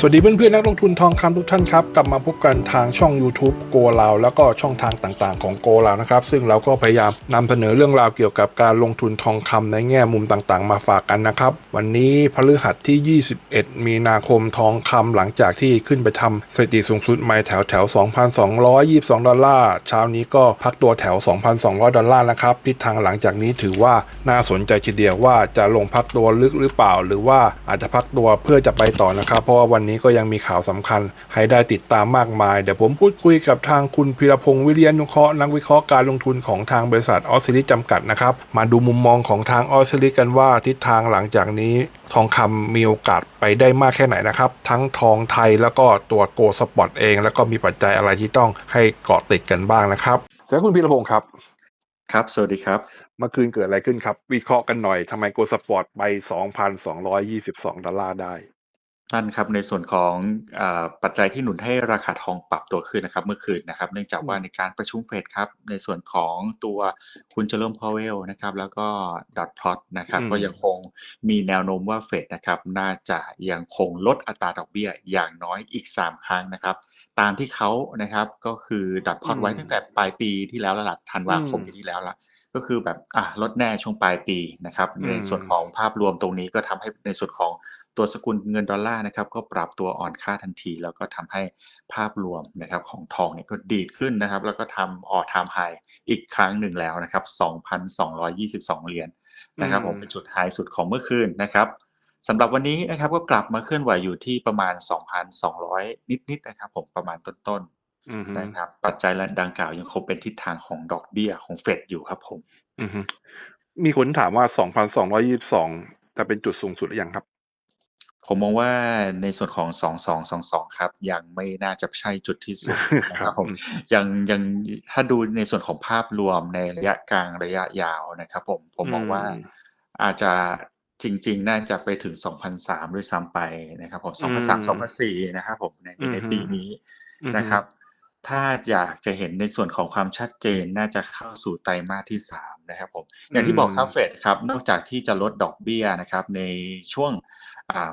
สวัสดีเพื่อนๆนักลงทุนทองคำทุกท่านครับ กลับมาพบกันทางช่อง YouTube โกลาวแล้วก็ช่องทางต่างๆของโกลาวนะครับ ซึ่งเราก็พยายามนำเสนอเรื่องราวเกี่ยวกับการลงทุนทองคำในแง่มุมต่างๆ มาฝากกันนะครับ วันนี้พฤหัสที่ 21 มีนาคมทองคำหลังจากที่ขึ้นไปทำสถิติสูงสุดใหม่แถวแถว 2,222 ดอลลาร์เช้านี้ก็พักตัวแถว 2,200 ดอลลาร์นะครับทิศทางหลังจากนี้ถือว่าน่าสนใจทีเดียวว่าจะลงพักตัวลึกหรือเปล่า หรือว่าอาจจะพักตัวเพื่อจะไปต่อนะครับ เพราะว่าวันนี้ก็ยังมีข่าวสำคัญ ให้ได้ติดตามมากมาย เดี๋ยวผมพูดคุยกับทางคุณพีรพงศ์วิริยานุเคราะห์นักวิเคราะห์การลงทุนของทางบริษัทออสซิลิจำกัดนะครับ มาดูมุมมองของทางออสซิลิกันว่าทิศทางหลังจากนี้ ทองคำมีโอกาสไปได้มากแค่ไหนนะครับ ทั้งทองไทยแล้วก็ตัวโกลสปอร์ตเอง แล้วก็มีปัจจัยอะไรที่ต้องให้เกาะติดกันบ้างนะครับเสียคุณพีรพงศ์ครับครับ สวัสดีครับ เมื่อคืนเกิดอะไรขึ้นครับ วิเคราะห์กันหน่อยทำไมโกลสปอร์ตไป 2,222 ดอลลาร์ได้ ท่านครับ ในส่วนของอาปัจจัยที่หนุนให้ราคาทองปรับตัวขึ้นนะครับ เมื่อคืนนะครับ เนื่องจากว่าในการประชุมเฟดครับ ในส่วนของตัวคุณเจอร์มพาวเวลนะครับ แล้วก็ดอทพลอตนะครับอืมก็ยังคงมีแนวโน้มว่าเฟดนะครับ น่าจะยังคงลดอัตราดอกเบี้ยอย่างน้อยอีก 3 ครั้งนะครับ ตามที่เขานะครับ ก็คือดอทพลอตไว้ตั้งแต่ปลายปีที่แล้วแล้วล่ะ ธันวาคมปีที่แล้วล่ะ ก็คือแบบ อะลดแน่ช่วงปลายปีนะครับ อืมในส่วนของภาพรวมตรงนี้ก็ทำให้ในส่วนของ ตัวสกุลเงินดอลลาร์นะครับก็ปรับตัวอ่อนค่าทันที แล้วก็ทำให้ภาพรวมนะครับของทองเนี่ยก็ดีดขึ้นนะครับ แล้วก็ทำออทามไฮอีกครั้งหนึ่งแล้วนะครับ 2,222 เหรียญนะครับผมเป็นจุดไฮสุดของเมื่อคืนนะครับสำหรับวันนี้นะครับก็กลับมาเคลื่อนไหวอยู่ที่ประมาณ 2,200 นิดๆนะครับ ผมประมาณต้นๆอือฮึนะครับปัจจัยดังกล่าวยังคงเป็นทิศทางของดอกเบี้ยของเฟดอยู่ครับผมอือฮึมีคนถามว่า 2,222 จะเป็นจุดสูงสุดหรือยังครับ ผมมองว่าในส่วนของ2222ครับ ยังไม่น่าจะใช่จุดที่สุดนะครับผมยังยังถ้าดูในส่วนของภาพรวมในระยะกลางระยะยาวนะครับ ผมผมมองว่าอืมอาจจะจริง ๆ น่าจะไปถึง 2003 ด้วยซ้ำไปนะครับผมอืม2003 2004 นะครับผมในในอือฮึปีนี้อือฮึนะครับ ถ้าอยากจะเห็นในส่วนของความชัดเจนน่าจะเข้าสู่ไตรมาสที่ 3 นะครับผม อย่างที่บอกครับเฟดครับ นอกจากที่จะลดดอกเบี้ยนะครับ ในช่วงอ่าอ่า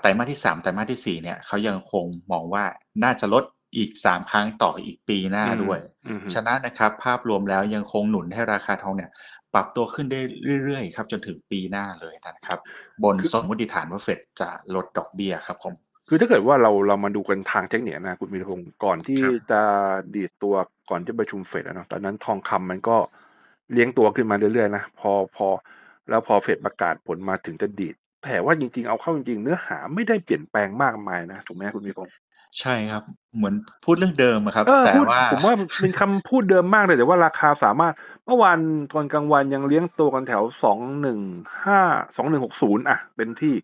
ไตรมาสที่ 3 ไตรมาสที่ 4 เนี่ยเขายังคงมองว่าน่าจะลดอีก 3 ครั้งต่ออีกปีหน้าด้วยอือฮึฉะนั้นนะครับ ภาพรวมแล้วยังคงหนุนให้ราคาทองเนี่ย ปรับตัวขึ้นได้เรื่อยๆ ครับ จนถึงปีหน้าเลยนะครับ บนสมมติฐานว่าเฟดจะลดดอกเบี้ยครับผม คือถ้าเกิดว่าเราเรามาดูกันทางเทคนิคนะ คุณมีพงศ์ก่อนที่ครับจะดีดตัวก่อนที่ประชุมเฟดอะเนาะตอนนั้นทองคำมันก็เลี้ยงตัวขึ้นมาเรื่อยๆนะพอพอแล้วพอเฟดประกาศผลมาถึงจะดีด แต่ว่าจริง ๆ เอาเข้าจริง ๆ เนื้อหาไม่ได้เปลี่ยนแปลงมากมายนะถูกไหมคุณมีพงศ์ใช่ครับ เหมือนพูดเรื่องเดิมอะครับเออแต่พูดว่าผมว่าเป็นคำพูดเดิมมากเลยแต่ว่าราคาสามารถ เมื่อวานตอนกลางวันยังเลี้ยงตัวกันแถวสองหนึ่งห้าสองหนึ่งหกศูนย์อะเต็มที่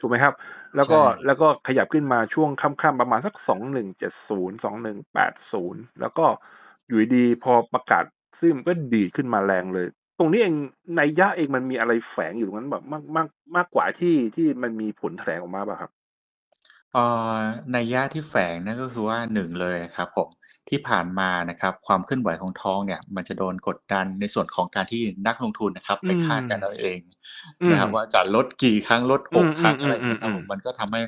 ถูกไหมครับ แล้วก็ใช่แล้วก็ขยับขึ้นมาช่วงค่ำๆประมาณสักสองหนึ่งเจ็ดศูนย์สองหนึ่งแปดศูนย์แล้วก็อยู่ดีๆพอประกาศซึ่งก็ดีดขึ้นมาแรงเลย ตรงนี้เองในยะเองมันมีอะไรแฝงอยู่ตรงนั้นแบบมากมากมากกว่าที่ที่มันมีผลแถลงออกมาป่ะครับ เอ่อนัยยะที่แฝงนั่นก็คือว่าหนึ่งเลยครับผม ที่ผ่านมานะครับความเคลื่อนไหวของทองเนี่ย มันจะโดนกดดันในส่วนของการที่นักลงทุนนะครับไปคาดกันเอาเองอืมนะครับว่าจะลดกี่ครั้งลดหกอืมครั้งอืมอะไรอย่างเงี้ยครับอืมผมมันก็ทำให้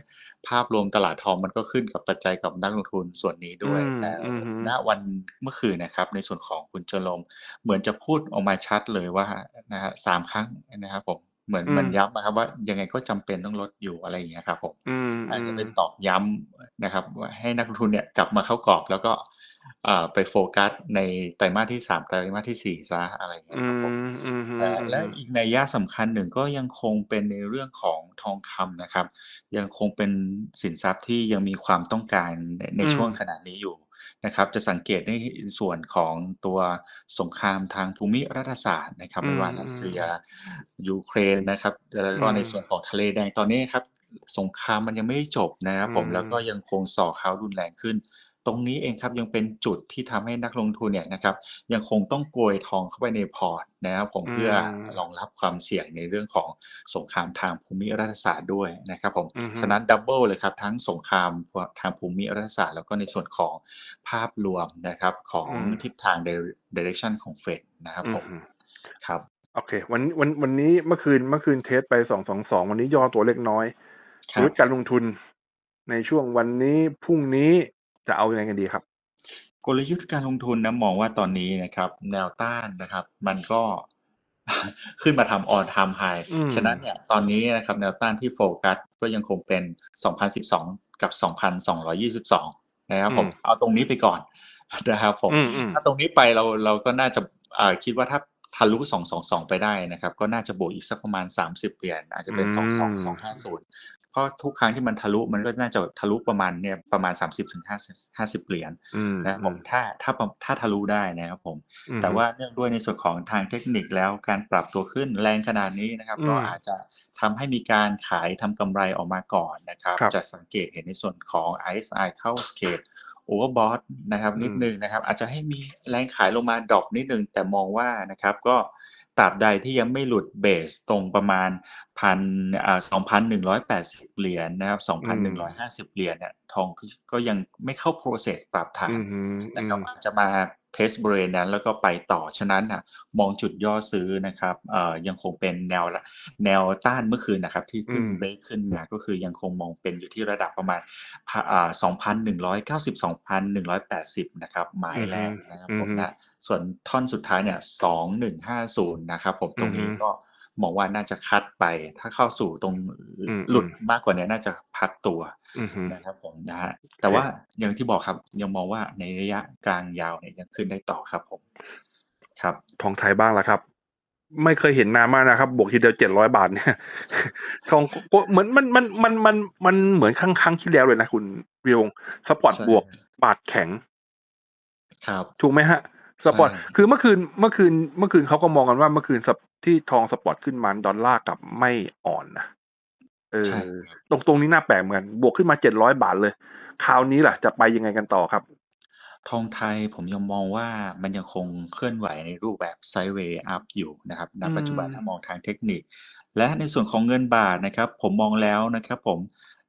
ภาพรวมตลาดทองมันก็ขึ้นกับปัจจัยกับนักลงทุนส่วนนี้ด้วยอืมแต่อืมณวันเมื่อคืนนะครับ ในส่วนของคุณเจอรมเหมือนจะพูดออกมาชัดเลยว่านะฮะสามครั้งนะครับผม เหมือนอืมมันย้ำนะครับว่ายังไงก็จำเป็นต้องลดอยู่อะไรอย่างเงี้ยครับผมอืมอาจอืจะมเป็นตอกย้ำนะครับ ว่าให้นักลงทุนเนี่ยกลับมาเข้ากรอบแล้วก็อ่าไปโฟกัสในไตรมาสที่สามไตรมาสที่สี่ซะอะไรอย่างเงี้ยอืครับผมมอืมแต่อืมและอีกนัยยะสำคัญหนึ่งก็ยังคงเป็นในเรื่องของทองคำนะครับ ยังคงเป็นสินทรัพย์ที่ยังมีความต้องการในในอืมช่วงขณะนี้อยู่ นะครับ จะสังเกตในส่วนของตัวสงครามทางภูมิรัฐศาสตร์นะครับอืไม่มว่าอืรัสมเซียยูเครนนะครับแล้วก็อืมในส่วนของทะเลแดงตอนนี้ครับสงครามมันยังไม่ได้จบนะครับผมอืมแล้วก็ยังคงส่อเขารุนแรงขึ้น ตรงนี้เองครับยังเป็นจุดที่ทำให้นักลงทุนเนี่ยนะครับ ยังคงต้องโกยทองเข้าไปในพอร์ตนะครับผมอืมเพื่อรองรับความเสี่ยงในเรื่องของสงครามทางภูมิรัฐศาสตร์ด้วยนะครับผมอือฮึฉะนั้นดับเบิลเลยครับทั้งสงครามทางภูมิรัฐศาสตร์แล้วก็ในส่วนของภาพรวมนะครับของอืมทิศทาง direction ของเฟดนะครับอืผมมครับโอเค วันวันวันนี้เมื่อคืนเมื่อคืนเทสไปสองสองสองวันนี้ย่อตัวเล็กน้อยครับรุดการลงทุนในช่วงวันนี้พรุ่งนี้ จะเอายังไงกันดีครับ กลยุทธ์การลงทุนนะมองว่าตอนนี้นะครับ แนวต้านนะครับ มันก็ขึ้นมาทำ all time high อืมฉะนั้นเนี่ยตอนนี้นะครับแนวต้านที่โฟกัสก็ยังคงเป็น 2012 กับ 2222 นะครับผมอืมเอาตรงนี้ไปก่อนนะครับผมอืมอืมถ้าตรงนี้ไปเราเราก็น่าจะอ่าคิดว่าถ้าทะลุ 222 ไปได้นะครับ ก็น่าจะบวกอีกสักประมาณ 30 เหรียญอาจจะเป็นอืม22250 เพราะทุกครั้งที่มันทะลุมันก็น่าจะทะลุประมาณเนี่ยประมาณ 30ถึง50 50เหรียญอืมนะครับผมถ้าถ้าถ้าทะลุได้นะครับผมอืมแต่ว่าเนื่องด้วยในส่วนของทางเทคนิคแล้วการปรับตัวขึ้นแรงขนาดนี้นะครับอืมก็อาจจะทำให้มีการขายทำกำไรออกมาก่อนนะครับครับจะสังเกตเห็นในส่วนของ RSI เข้าเขตโอเวอร์บอทนะครับอืมนิดนึงนะครับอาจจะให้มีแรงขายลงมาดรอปนิดนึงแต่มองว่านะครับก็ตราบใดที่ยังไม่หลุดเบสตรงประมาณ พันอ่าสองพันหนึ่งร้อยแปดสิบเหรียญนะครับสองพันหนึ่งร้อยห้าสิบเหรียญเนี่ยทองก็ยังไม่เข้าโปรเซสปรับฐานอืมอืมนะครับอาจจะมาเทสบริเวณนั้นแล้วก็ไปต่อ ฉะนั้นนะมองจุดย่อซื้อนะครับเอ่อยังคงเป็นแนวละแนวต้านเมื่อคืนนะครับ ที่เพิ่งเบรกขึ้นมาก็คือยังคงมองเป็นอยู่ที่ระดับประมาณพะอ่า2,190 2,180นะครับหมายแรงนะครับผมนะส่วนท่อนสุดท้ายเนี่ย2150นะครับผมตรงนี้ก็ มองว่าน่าจะคัดไป ถ้าเข้าสู่ตรงหลุดมากกว่านี้น่าจะพักตัวอืมอืมนะครับผมนะฮะแต่ว่าอย่างที่บอกครับยังมองว่าในระยะกลางยาวเนี่ยยังขึ้นได้ต่อครับผมครับทองไทยบ้างละครับ ไม่เคยเห็นนานมากนะครับ บวกทีเดียวเจ็ดร้อยบาทเนี่ยทองก็เหมือนมันมันมันมันมันเหมือนครั้งครั้งที่แล้วเลยนะคุณวิวงสปอร์ตใช่บวกบาทแข็ง ครับ ถูกไหมฮะ สปอร์ตใช่คือเมื่อคืนเมื่อคืนเมื่อคืนเขาก็มองกันว่าเมื่อคืนสปที่ทองสปอร์ตขึ้นมาดอลลาร์กลับไม่อ่อนนะเออใช่ตรงตรงนี้น่าแปลกเหมือนบวกขึ้นมาเจ็ดร้อยบาทเลย คราวนี้ล่ะ จะไปยังไงกันต่อครับ ทองไทยผมยังมองว่ามันยังคงเคลื่อนไหวในรูปแบบไซด์เวย์อัพอยู่นะครับณอืมปัจจุบันถ้ามองทางเทคนิค และในส่วนของเงินบาทนะครับ ผมมองแล้วนะครับ ผม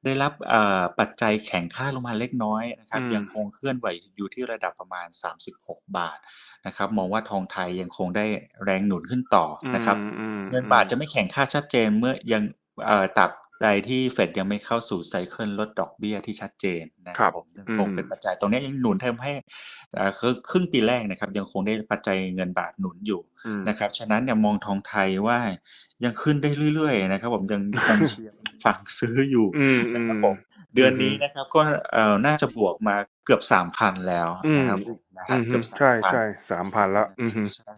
ได้รับเอ่อปัจจัยแข็งค่าลงมาเล็กน้อยนะครับอืมยังคงเคลื่อนไหวอยู่ที่ระดับประมาณ 36 บาทนะครับ มองว่าทองไทยยังคงได้แรงหนุนขึ้นต่อนะครับอืมอืมเงินบาทจะไม่แข็งค่าชัดเจนเมื่อยังเอ่อตราบใดที่เฟดยังไม่เข้าสู่ไซเคิลลดดอกเบี้ยที่ชัดเจนนะคครัรับบผมยังคงอืมเป็นปัจจัยตรงเนี้ยยังหนุนทำให้เอ่อคือครึ่งปีแรกนะครับ ยังคงได้ปัจจัยเงินบาทหนุนอยู่อืมนะครับ ฉะนั้นเนี่ยมองทองไทยว่า ยังขึ้นได้เรื่อยๆนะครับ ผมยังยังเชียร์ฝั่งซื้ออยู่อืมอืนะครับมผมเดือนอืมนี้นะครับ ก็เอ่อน่าจะบวกมาเกือบสามพันแล้วนะครับอืมผมนะอืฮะมเกือบใช่3,000ใช่สามพันแล้วอืมใช่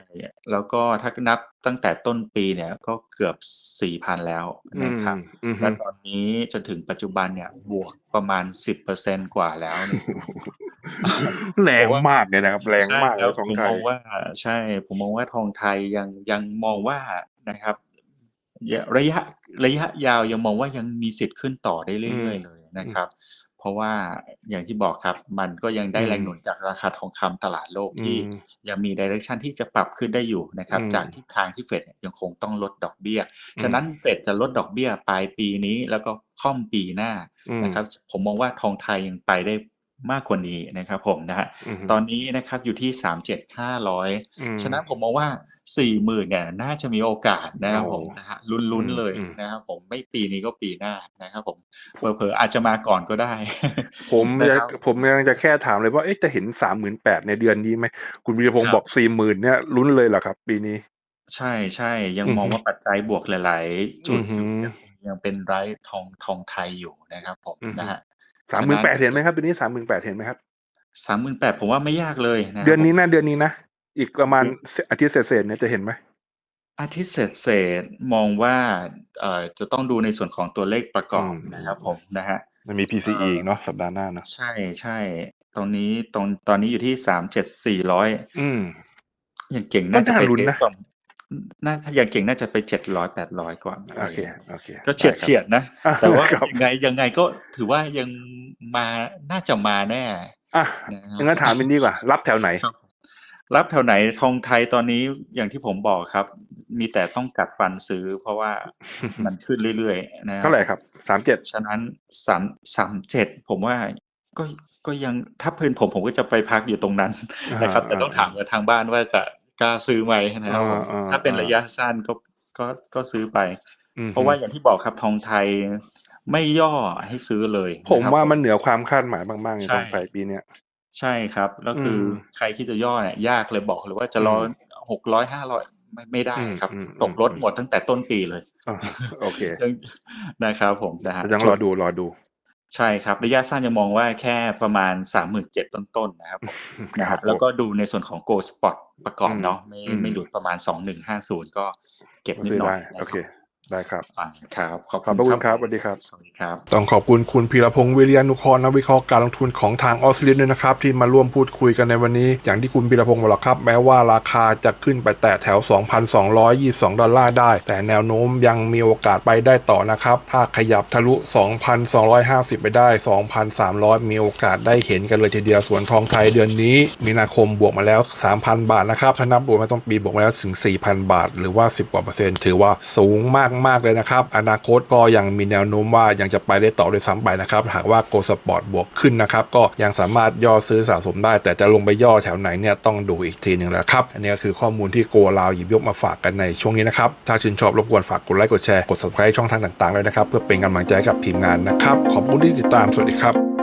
แล้วก็ถ้านับตั้งแต่ต้นปีเนี่ยก็เกือบสี่พันแล้วอืนะมครับอืมและตอนนี้จนถึงปัจจุบันเนี่ยบวกประมาณสิบเปอร์เซ็นกว่าแล้วเนี่ยแรงมากเลยนะครับ แรงมากใช่เลคยรับของผมไทมยองว่าใช่ ผมมองว่าทองไทยยังยังมองว่านะครับ ระยะระยะยาวยังมองว่ายังมีสิทธิ์ขึ้นต่อได้เรื่อยๆเลยนะครับ เพราะว่าอย่างที่บอกครับมันก็ยังได้อืมแรงหนุนจากราคาทองคำตลาดโลกที่อืมยังมีดิเรกชันที่จะปรับขึ้นได้อยู่นะครับอืมจากทิศทางที่เฟดเนี่ยยังคงต้องลดดอกเบี้ย ฉะนั้นเฟดจะลดดอกเบี้ยปลายปีนี้แล้วก็ค่อมปีหน้าอืมนะครับ ผมมองว่าทองไทยยังไปได้มากกว่านี้นะครับผมนะฮะอืมตอนนี้นะครับอยู่ที่สามเจ็ดห้าร้อยอืมฉะนั้นผมมองว่า สี่หมื่นเนี่ยน่าจะมีโอกาสนะครับโอ้ผมนะฮะลุ้นๆเลยอืมนะครับผมไม่ปีนี้ก็ปีหน้านะครับผมเผลอๆอาจจะมาก่อนก็ได้ ผมนะจะครับผมกำลังจะแค่ถามเลยว่าเอ๊ะจะเห็นสามหมื่นแปดในเดือนนี้ไหมคุณวีรพงศ์ครับบอกสี่หมื่นเนี่ยลุ้นเลยเหรอครับ ปีนี้ ใช่ใช่ยังอือฮึมองว่าปัจจัยบวกหลาย ๆ จุดอยู่อือฮึยังยังเป็นไรทองทองไทยอยู่นะครับผมอือฮึนะฮะสามหมื่นแปดเห็นไหมครับปีนี้สามหมื่นแปดเห็นไหมครับสามหมื่นแปดผมว่าไม่ยากเลยะครับเดือนนี้ผมนะเดือนนี้นะ อีกประมาณอาทิตย์เศษๆเนี่ยจะเห็นไหมอาทิตย์เศษเศษๆมองว่าเอ่อจะต้องดูในส่วนของตัวเลขประกอบนะครับผมนะฮะมันมี PCE อีกเนาะสัปดาห์หน้านะใช่ใช่ตรงนี้ตรงตอนนี้อยู่ที่สามเจ็ดสี่ร้อยอืมอย่างเก่งน่าจะไปก็น่าลุ้นเทนะสของน่าถ้าอย่างเก่งน่าจะไปเจ็ดร้อยแปดร้อยกว่าโอเคโอเคก็เฉียดได้ครับเฉียดๆนะอะแต่ว่าครับยังไงยังไงก็ถือว่ายังมาน่าจะมาแน่อะนะครับงั้นถามเป็นดีกว่า รับแถวไหนครับ รับแถวไหนทองไทยตอนนี้อย่างที่ผมบอกครับ มีแต่ต้องกัดฟันซื้อ เพราะว่ามันขึ้นเรื่อยๆนะเท่าไหร่ครับสามเจ็ดฉะนั้นสามสามเจ็ดผมว่าก็ก็ยังถ้าเพื่อนผมผมก็จะไปพักอยู่ตรงนั้นนะครับ แต่ต้องถามกับทางบ้านว่าจะกล้าซื้อไหมนะครับผมถ้าเป็นระยะสั้นก็ก็ก็ซื้อไป เพราะว่าอย่างที่บอกครับทองไทยไม่ย่อให้ซื้อเลย ผมนะครับว่ามันเหนือความคาดหมายมากๆในใช่ตอนปลายปีเนี้ย ใช่ครับ แล้วคืออมใครที่จะย่อเนี่ยยากเลยบอกเลยว่าจะรออืมหกร้อยห้าร้อยไม่ไม่ได้อืมครับอืมตกรถอืมหมดตั้งแต่ต้นปีเลยอ่าโอเคยังนะครับผมนะฮะยังรอดูรอดูใช่ครับระยะสั้นยังมองว่าแค่ประมาณสามหมื่นเจ็ดต้นๆนะครับผมนะครัฮะบแล้วก็ดูในส่วนของ Go Spot ประกอบเนาะไม่อืมไม่หลุดประมาณสองหนึ่งห้าศูนย์ก็เก็บนิดซื้อหน่อได้ยนะโอเค ได้ครับอ่าครับขอบขอบพระคุณครับสวัสดีครับสวัสดีครับ ต้องขอบคุณคุณพีรพงศ์วิริยานุเคราะห์นักวิเคราะห์การลงทุนของทางออสเตรเลียด้วยนะครับ ที่มาร่วมพูดคุยกันในวันนี้ อย่างที่คุณพีรพงศ์บอกแล้วครับ แม้ว่าราคาจะขึ้นไปแตะแถว 2,222 ดอลลาร์ได้ แต่แนวโน้มยังมีโอกาสไปได้ต่อนะครับ ถ้าขยับทะลุ 2,250 ไปได้ 2,300 มีโอกาสได้เห็นกันเลยทีเดียวส่วนทองไทยเดือนนี้ มีนาคมบวกมาแล้ว 3,000 บาทนะครับถ้านับรวมมาต้องปีบวกมาแล้วถึง 4,000 บาท หรือว่า 10กว่าเปอร์เซ็นต์ถือว่าสูงมากๆเลยนะครับ อนาคตก็ยังมีแนวโน้มว่ายังจะไปได้ต่อด้วยซ้ำไปนะครับ หากว่าโกลสปอร์ตบวกขึ้นนะครับ ก็ยังสามารถย่อซื้อสะสมได้ แต่จะลงไปย่อแถวไหนเนี่ยต้องดูอีกทีหนึ่งแล้วครับ อันนี้ก็คือข้อมูลที่โกลาวหยิบยกมาฝากกันในช่วงนี้นะครับ ถ้าชื่นชอบรบกวนฝากกดไลค์กดแชร์กด subscribe ช่องทางต่างๆเลยนะครับ เพื่อเป็นกำลังใจกับทีมงานนะครับ ขอบคุณที่ติดตาม สวัสดีครับ